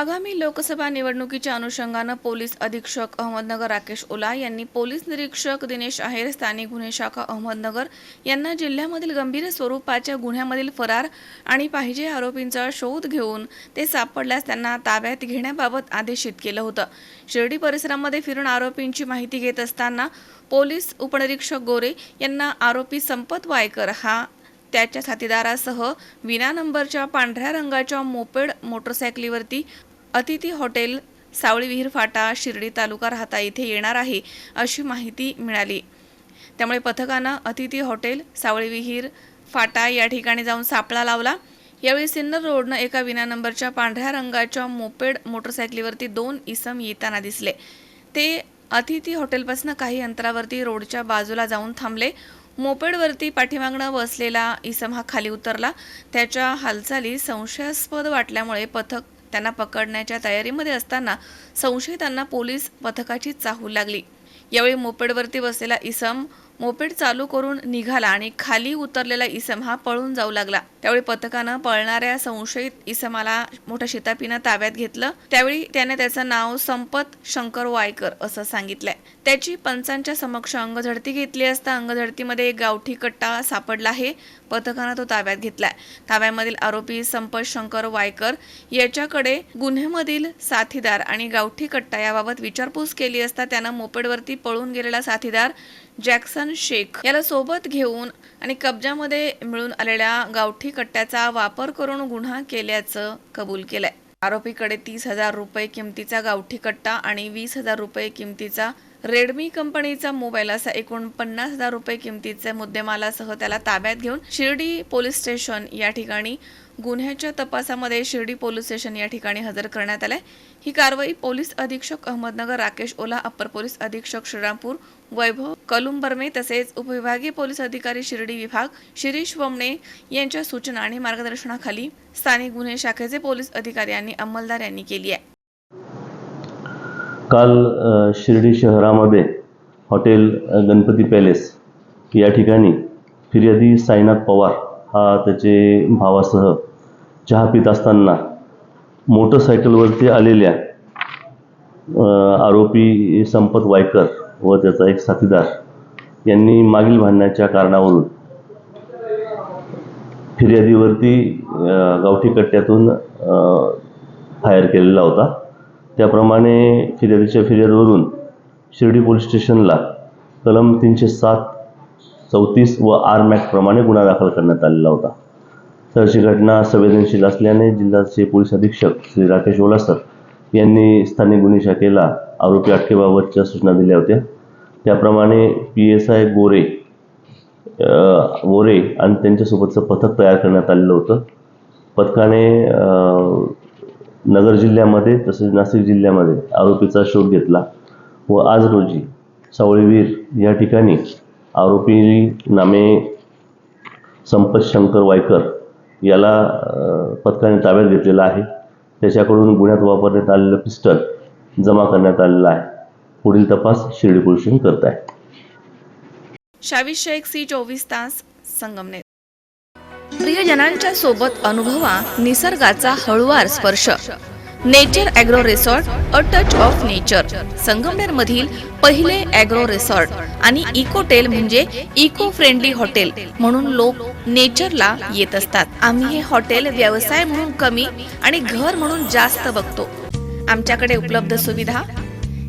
आगामी लोकसभा निवडणुकीच्या अनुषंगानं पोलीस अधीक्षक अहमदनगर राकेश ओला यांनी पोलीस निरीक्षक दिनेश आहेर स्थानिक गुन्हे शाखा अहमदनगर यांना जिल्ह्यामधील गंभीर स्वरूपाच्या गुन्ह्यामधील फरार आणि पाहिजे आरोपींचा शोध घेऊन ते सापडल्यास त्यांना ताब्यात घेण्याबाबत आदेशित केलं होतं. शिर्डी परिसरामध्ये फिरून आरोपींची माहिती घेत असताना पोलीस उपनिरीक्षक गोरे यांना आरोपी संपत वायकर हा त्याच्या साथीदारासह विना नंबरच्या पांढऱ्या रंगाच्या मोपेड मोटरसायकलीवरती अतिथी हॉटेल सावळी विहीर फाटा शिर्डी तालुका राहता इथे येणार आहे अशी माहिती मिळाली. त्यामुळे पथकानं अतिथी हॉटेल सावळी विहीर फाटा या ठिकाणी जाऊन सापळा लावला. यावेळी सिन्नर रोडनं एका विना नंबरच्या पांढऱ्या रंगाच्या मोपेड मोटरसायकलीवरती दोन इसम येताना दिसले. ते अतिथी हॉटेलपासून काही अंतरावरती रोडच्या बाजूला जाऊन थांबले. मोपेडवरती पाठीमागणं बसलेला इसम हा खाली उतरला. त्याच्या हालचाली संशयास्पद वाटल्यामुळे पथक त्यांना पकडण्याच्या तयारीमध्ये असताना संशयितांना पोलीस पथकाची चाहू लागली. यावेळी मोपेडवरती बसलेला इसम मोपेड चालू करून निघाला आणि खाली उतरलेला इसम हा पळून जाऊ लागला. त्यावेळी पथकानं पळणाऱ्या संशयित इसमाला मोठ्या शितापीनं ताब्यात घेतलं. त्यावेळी त्याने त्याचं नाव संपत शंकर वायकर असं सांगितलंय. त्याची पंचांच्या समक्ष अंगझडती घेतली असता अंगझडतीमध्ये एक गावठी कट्टा सापडला आहे पथकानं तो ताब्यात घेतलाय. ताब्यामधील आरोपी संपत शंकर वायकर याच्याकडे गुन्ह्यामधील साथीदार आणि गावठी कट्टा याबाबत विचारपूस केली असता त्यानं मोपेडवरती पळून गेलेला साथीदार जॅक्सन शेख याला सोबत घेऊन आणि कब्जामध्ये मिळून आलेल्या गावठी लाठी कट्ट्याचा वापर करून गुन्हा केल्याचं कबूल केलंय. आरोपीकडे तीस हजार रुपये किमतीचा गावठी कट्टा आणि वीस हजार रुपये किमतीचा रेडमी कंपनीचा मोबाईल असा एकूण पन्नास हजार रुपये किमतीचे मुद्देमालासह त्याला ताब्यात घेऊन शिर्डी पोलीस स्टेशन या ठिकाणी गुन्ह्याच्या तपासामध्ये शिर्डी पोलीस स्टेशन या ठिकाणी हजर करण्यात आलंय. ही कारवाई पोलीस अधीक्षक अहमदनगर राकेश ओला अप्पर पोलीस अधीक्षक श्रीरामपूर वैभव कलुंबर्मे तसेच उपविभागीय पोलीस अधिकारी शिर्डी विभाग शिरीष वमणे यांच्या सूचना आणि मार्गदर्शनाखाली स्थानिक गुन्हे शाखेचे पोलीस अधिकारी आणि अंमलदार यांनी केली आहे. काल शिर्डी शहरामध्ये हॉटेल गणपती पॅलेस या ठिकाणी फिर्यादी साईनाथ पवार हा त्याचे भावासह चहा पित असताना मोटरसायकलवरती आलेल्या आरोपी संपत वायकर व त्याचा एक साथीदार यांनी मागील भांडण्याच्या कारणावरून फिर्यादीवरती गावठी कट्ट्यातून फायर केलेला होता. त्याप्रमाणे फिर्यादीच्या फिर्यादीवरून शिर्डी पोलीस स्टेशनला कलम तीनशे सात चौतीस व आर मॅकप्रमाणे गुन्हा दाखल करण्यात आलेला होता. तर अशी घटना संवेदनशील असल्याने जिल्ह्याचे पोलीस अधीक्षक श्री राकेश ओलासर यांनी स्थानिक गुन्हे शाखेला आरोपी अटकेबाबतच्या सूचना दिल्या होत्या. त्याप्रमाणे P S I Gore Gore आणि त्यांच्यासोबतचं पथक तयार करण्यात आलेलं होतं. पथकाने नगर जिल्ह्यामध्ये तसेच नाशिक जिल्ह्यामध्ये आरोपीचा शोध घेतला व आज रोजी सावळीवीर या ठिकाणी आरोपी नामे संपत शंकर वायकर याला पथकाने ताब्यात घेतलेला आहे. त्याच्याकडून गुन्ह्यात वापरण्यात आलेलं पिस्टल जमा करण्यात आलेलं आहे. पुढील तपास शिर्डी पोलिसांनी करत आहे शाविषयक सी चोवीस तास संगमनेर. प्रियजनांच्या सोबत अनुभवा निसर्गाचा हळुवार स्पर्श. Nature agro resort a touch of nature. Sangamner मधील पहिले ॲग्रो रिसॉर्ट आणि इकोटेल म्हणजे इको फ्रेंडली हॉटेल म्हणून लोक नेचरला येत असतात. आम्ही हे हॉटेल व्यवसाय म्हणून कमी आणि घर म्हणून जास्त बघतो. आमच्याकडे उपलब्ध सुविधा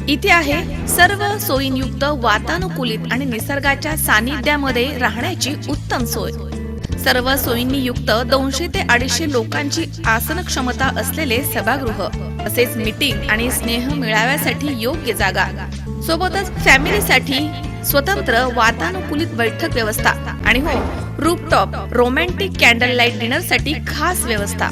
इथे आहे सर्व सोयींयुक्त वातानुकूलित आणि निसर्गाच्या सानिध्यामध्ये राहण्याची उत्तम सोय. सर्व सोयींनी युक्त दोनशे ते अडीचशे लोकांची आसन क्षमता असलेले सभागृह तसेच मीटिंग आणि स्नेह मिळाव्यासाठी योग्य जागा. सोबतच फॅमिलीसाठी स्वतंत्र वातानुकूलित बैठक व्यवस्था आणि हो रूपटॉप रोमॅन्टिक कॅन्डल लाइट डिनरसाठी खास व्यवस्था.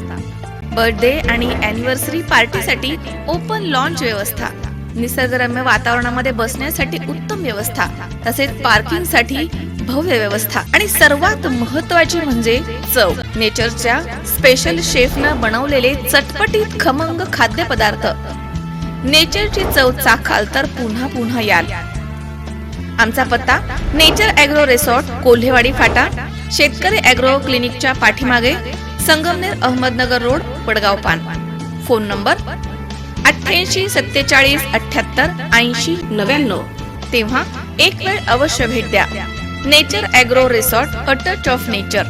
बर्थडे आणि अॅनिव्हर्सरी पार्टीसाठी ओपन लॉन्च व्यवस्था. निसर्गरम्य वातावरणामध्ये बसण्यासाठी उत्तम व्यवस्था तसेच पार्किंगसाठी भव्य व्यवस्था. आणि सर्वात महत्वाची म्हणजे चव. नेचरच्या स्पेशल शेफनं बनवलेले चटपटीत खमंग खाद्यपदार्थ. नेचरची चव चाखाल तर पुन्हा पुन्हा याल. आमचा पत्ता नेचर ॲग्रो रिसॉर्ट कोल्हेवाडी फाटा. शेतकरी ॲग्रो क्लिनिकच्या पाठीमागे संगमनेर अहमदनगर रोड वडगाव पान. फोन नंबर अठ्ठ्याऐंशी सत्तेचाळीस अठ्ठ्याहत्तर ऐंशी नव्याण्णव. तेव्हा एक वेळ अवश्य भेट द्या. Nature agro resort a touch of nature.